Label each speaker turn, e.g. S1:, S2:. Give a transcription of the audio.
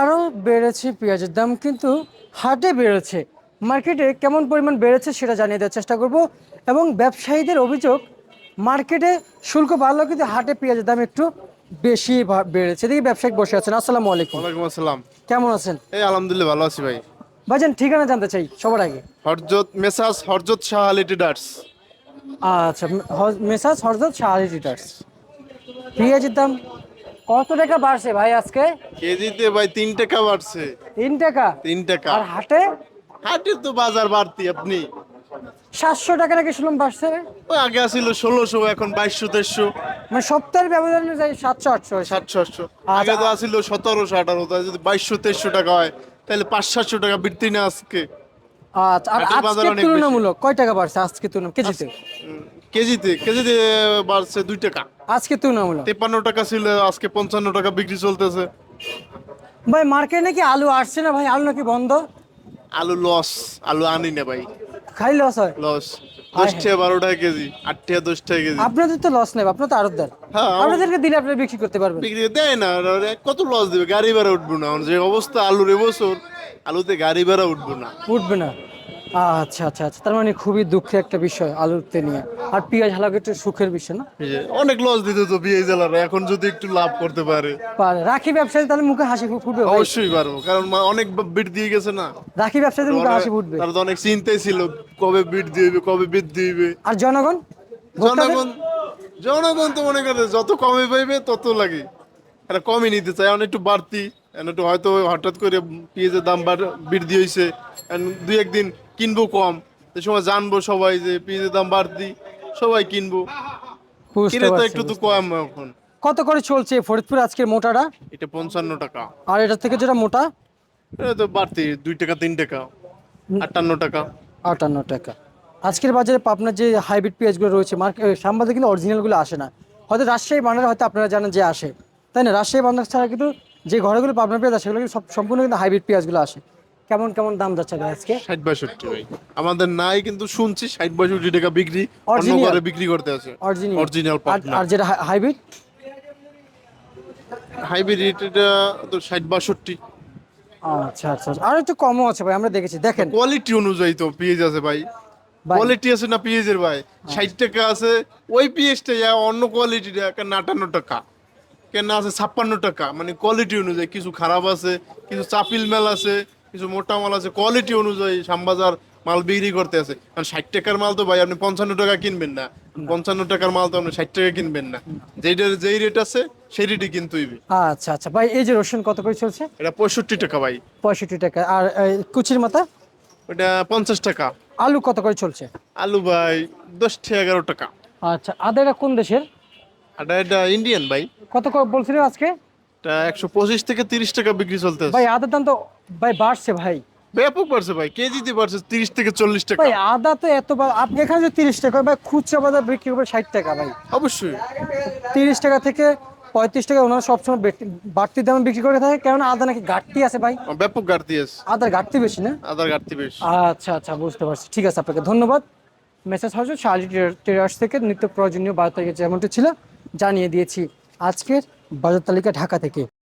S1: আরও বেড়েছে পেঁয়াজের দাম কিন্তু হাটে বেড়েছে। মার্কেটে কেমন পরিমাণ বেড়েছে সেটা জানিয়ে দেওয়ার চেষ্টা করব। এবং ব্যবসায়ীদের অভিযোগ মার্কেটে শুল্ক বাড়লো কিন্তু হাটে পেঁয়াজের দাম একটু বেশি বেড়েছে। এদিকে ব্যবসায়িক বসে আছেন। আসসালামু আলাইকুম।
S2: ওয়ালাইকুম আসসালাম।
S1: কেমন আছেন?
S2: এই আলহামদুলিল্লাহ ভালো আছি ভাই।
S1: ভাইজান ঠিকানা জানতে চাই সবার আগে।
S2: হরজত মেসাজ হরজত শাহ আলী ট্রেডার্স।
S1: আচ্ছা মেসাজ হরজত শাহালি রিটার্স পেঁয়াজের দাম কত টাকা বাড়ছে ভাই আজকে?
S2: কেজিতে ভাই তিন টাকা বাড়ছে।
S1: তিন টাকা?
S2: তিন টাকা।
S1: আর হাটে?
S2: হাটে তো বাজার বাড়তি আপনি।
S1: সাতশো টাকা নাকি শুনলাম বাড়ছে?
S2: ওই আগে আসিল ষোলোশো এখন বাইশশো তেইশশো।
S1: মানে সপ্তাহের ব্যবধান অনুযায়ী সাতশো আটশো
S2: সাতশো আটশো। আগে তো আসিল সতেরোশো আঠারো তাই যদি বাইশশো তেইশশো টাকা হয় তাহলে পাঁচ সাতশো টাকা বৃদ্ধি না আজকে।
S1: আচ্ছা আর আজকে তুলনামূলক কয় টাকা বাড়ছে আজকে তুলনা কেজিতে?
S2: কেজিতে কেজিতে বাড়ছে দুই টাকা।
S1: আজকে তুলনামূলক?
S2: তেপান্ন টাকা ছিল আজকে পঞ্চান্ন টাকা বিক্রি চলতেছে।
S1: ভাই মার্কেটে নাকি আলু আসছে না ভাই? আলু নাকি বন্ধ?
S2: আলু লস আলু আনি না ভাই।
S1: খাই লস হয়?
S2: লস দশ টাকা বারো টাকা কেজি আট টাকা দশ টাকা কেজি।
S1: আপনাদের তো লস নেই আপনার তো আরতদার
S2: হ্যাঁ,
S1: আপনাদেরকে দিলে আপনারা বিক্রি করতে পারবেন।
S2: বিক্রি দেয় না কত লস দিবে? গাড়ি ভাড়া উঠবো না। যে অবস্থা আলুর এবছর আলুতে গাড়ি ভাড়া উঠবো না।
S1: উঠবে না। আচ্ছা আচ্ছা আচ্ছা। তার মানে খুবই দুঃখের একটা বিষয় আলুতে নিয়ে। আর পেঁয়াজ হালাকে একটু সুখের বিষয় না?
S2: অনেক লস দিতে তো বিয়ে জেলারা এখন যদি একটু লাভ করতে পারে।
S1: পারে। রাখি ব্যবসায়ী তাহলে মুখে হাসি ফুটবে
S2: অবশ্যই পারব কারণ মা- অনেক বিট দিয়ে গেছে না।
S1: রাখি ব্যবসায়ীদের মুখে হাসি ফুটবে।
S2: তারা তো অনেক চিন্তাই ছিল কবে বিট দিবে কবে বৃদ্ধি হইবে
S1: আর জনগণ?
S2: জনগণ জনগণ তো মনে করে যত কমে পাইবে তত লাগে। এটা কমই নিতে চায় এখন একটু বাড়তি। একটু হয়তো হঠাৎ করে পেঁয়াজের দাম বাড়- বৃদ্ধি হয়েছে দুই একদিন কিনবো কম। সে সময় জানব সবাই যে পেঁয়াজের দাম বাড়তি সবাই কিনবো। কিনে তো একটু তো কম এখন।
S1: কত করে চলছে ফরিদপুর আজকের মোটাটা?
S2: এটা পঞ্চান্ন টাকা।
S1: আর এটা থেকে যেটা মোটা?
S2: এটা তো বাড়তি দুই টাকা তিন টাকা আটান্ন টাকা।
S1: আটান্ন টাকা। আজকের বাজারে আপনার যে হাইব্রিড পেঁয়াজগুলো রয়েছে মার্কেট সাম্বাদে কিন্তু অরিজিনালগুলো আসে না। হয়তো রাজশাহী বান্ডার হয়তো আপনারা জানেন যে আসে। তাই না? রাজশাহী বান্ডার ছাড়া কিন্তু যে ঘরগুলো পাবনা পেঁয়াজ সেগুলো কিন্তু সব সম্পূর্ণ কিন্তু হাইব্রিড পেঁয়াজগুলো আসে। কেমন কেমন দাম যাচ্ছে আজকে?
S2: ষাট বাষট্টি ভাই। আমাদের নাই কিন্তু শুনছি ষাট বাষট্টি টাকা বিক্রি অন্য ঘরে বিক্রি করতে আছে।
S1: অরিজিনাল
S2: অরিজিনাল
S1: আর যেটা হাইব্রিড?
S2: হাইব্রিড এটা তো ষাট বাষট্টি।
S1: আচ্ছা আচ্ছা আচ্ছা। আর একটু কমও আছে ভাই আমরা দেখেছি। দেখেন।
S2: কোয়ালিটি অনুযায়ী তো পেঁয়াজ আছে ভাই। কোয়ালিটি আছে না পেঁয়াজের ভাই? ষাট টাকা আছে ওই পেঁয়াজটা অন্য কোয়ালিটিটা কেন আটান্ন টাকা। কেন আছে ছাপ্পান্ন টাকা। মানে কোয়ালিটি অনুযায়ী কিছু খারাপ আছে কিছু চাপিল মাল আছে কিছু মোটা মাল আছে কোয়ালিটি অনুযায়ী শ্যামবাজার মাল বিক্রি করতে আছে। কারণ ষাট টাকার মাল তো ভাই আপনি পঞ্চান্ন টাকা কিনবেন না। পঞ্চান্ন টাকার মাল তো আপনি ষাট টাকা কিনবেন না। যেইটার যেই রেট আছে সেই রেটই কিনতে
S1: আচ্ছা আচ্ছা। ভাই এই যে রসুন কত করে চলছে?
S2: এটা পঁয়ষট্টি টাকা ভাই।
S1: পঁয়ষট্টি টাকা। আর কুচির মাথা?
S2: ওটা পঞ্চাশ টাকা।
S1: আলু কত করে চলছে?
S2: আলু ভাই দশ থেকে এগারো টাকা।
S1: আচ্ছা আদাটা কোন দেশের?
S2: আর এটা ইন্ডিয়ান ভাই।
S1: কত বলছিলেন আজকে?
S2: এটা একশো পঁচিশ থেকে তিরিশ টাকা বিক্রি চলতেছে।
S1: ভাই আদার দাম তো ভাই বাড়ছে ভাই।
S2: ব্যাপক বাড়ছে ভাই। কেজিতে বাড়ছে তিরিশ থেকে চল্লিশ টাকা।
S1: ভাই আদা তো এত আপনি এখানে যে তিরিশ টাকা ভাই খুচরা বাজার বিক্রি করবে ষাট টাকা ভাই।
S2: অবশ্যই।
S1: তিরিশ টাকা থেকে পঁয়ত্রিশ টাকা ওনারা সবসময় বাড়তি দামে বিক্রি করে থাকে। কেননা আদা নাকি ঘাটতি আছে ভাই।
S2: ব্যাপক ঘাটতি আছে।
S1: আদার ঘাটতি বেশি না?
S2: আদার ঘাটতি বেশ।
S1: আচ্ছা আচ্ছা বুঝতে পারছি। ঠিক আছে আপনাকে ধন্যবাদ। মেসেজ হাউস শালি টেরার্স থেকে নিত্য প্রয়োজনীয় বার্তা যেমনটি ছিল। জানিয়ে দিয়েছি আজকের বাজার তালিকা ঢাকা থেকে।